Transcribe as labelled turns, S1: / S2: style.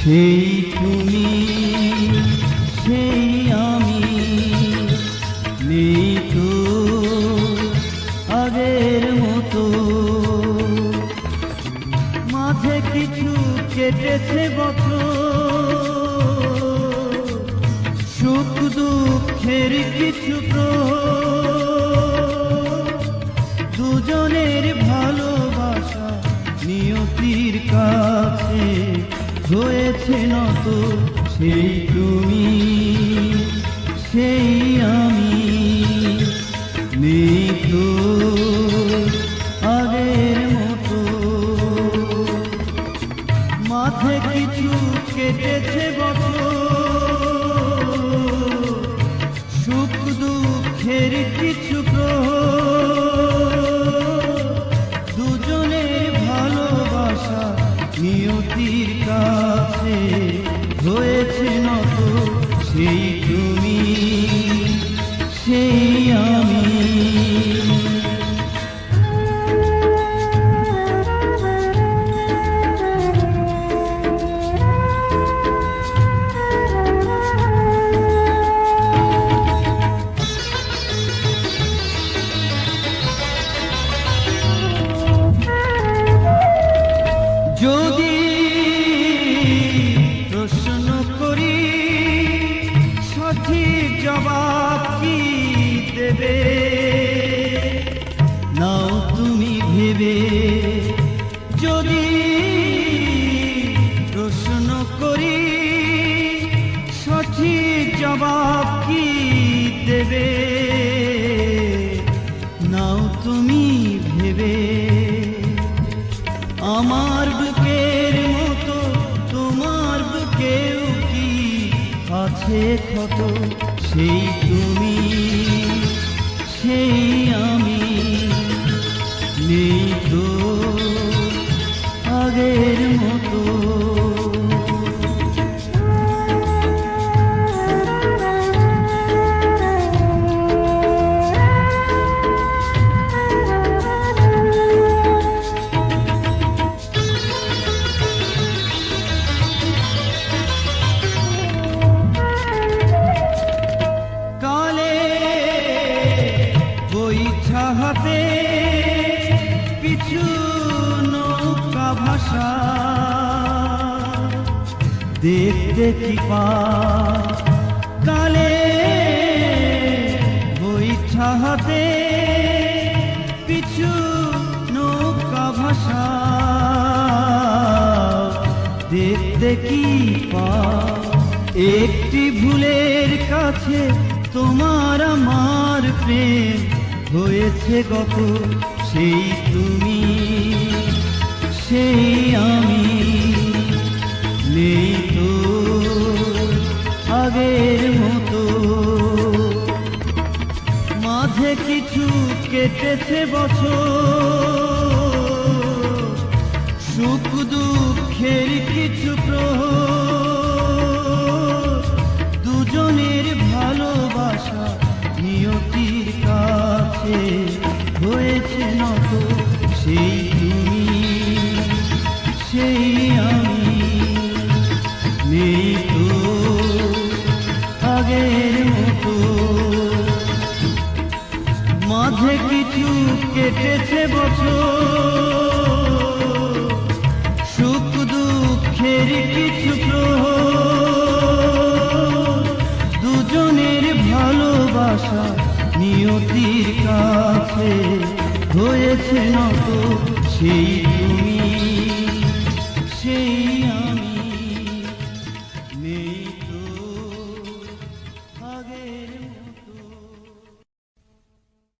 S1: সেই তুমি সেই আমি নেই তো আগের মতো। মাঝে কিছু কেটেছে বছর সুখ দুঃখের কিছু প্রহর, সেই তুমি, সেই আমি। নেই তো আগের মতো। মাঝে কিছু কেটেছে বছর। সুখ দুঃখের কিছু নিয়তির কাছে হয়েছে নত সেই তুমি সেই করি, সঠিক জবাব কি দেবে? নাও তুমি ভেবে, আমার বুকের মতো তোমার বুকেও কি আছে ক্ষত? সেই তুমি, সেই আমি, নেই তো আগের মতো। নৌকা ভাষা। দেখতে কি কালে বইছা হাতে পিছু নৌকা ভাষা। দেখতে কি পা? একটি ভুলের কাছে তোমার আমার প্রেম হয়েছে গত সেই তুমি সেই আমি নেই তো আগের মতো। মাঝে কিছু কেটেছে বছর সুখ দুঃখের কিছু প্রহর, দুজনের ভালোবাসা নিয়তির কাছে। হয়েছে নত সেই তুমি সেই আমি নেই তো আগের মতো। মাঝে কিছু কেটেছে বছর, সুখ দুঃখের কিছু দুজনের ভালোবাসা নিয়তির কাছে হয়েছে নত সেই তুমি সেই আমি।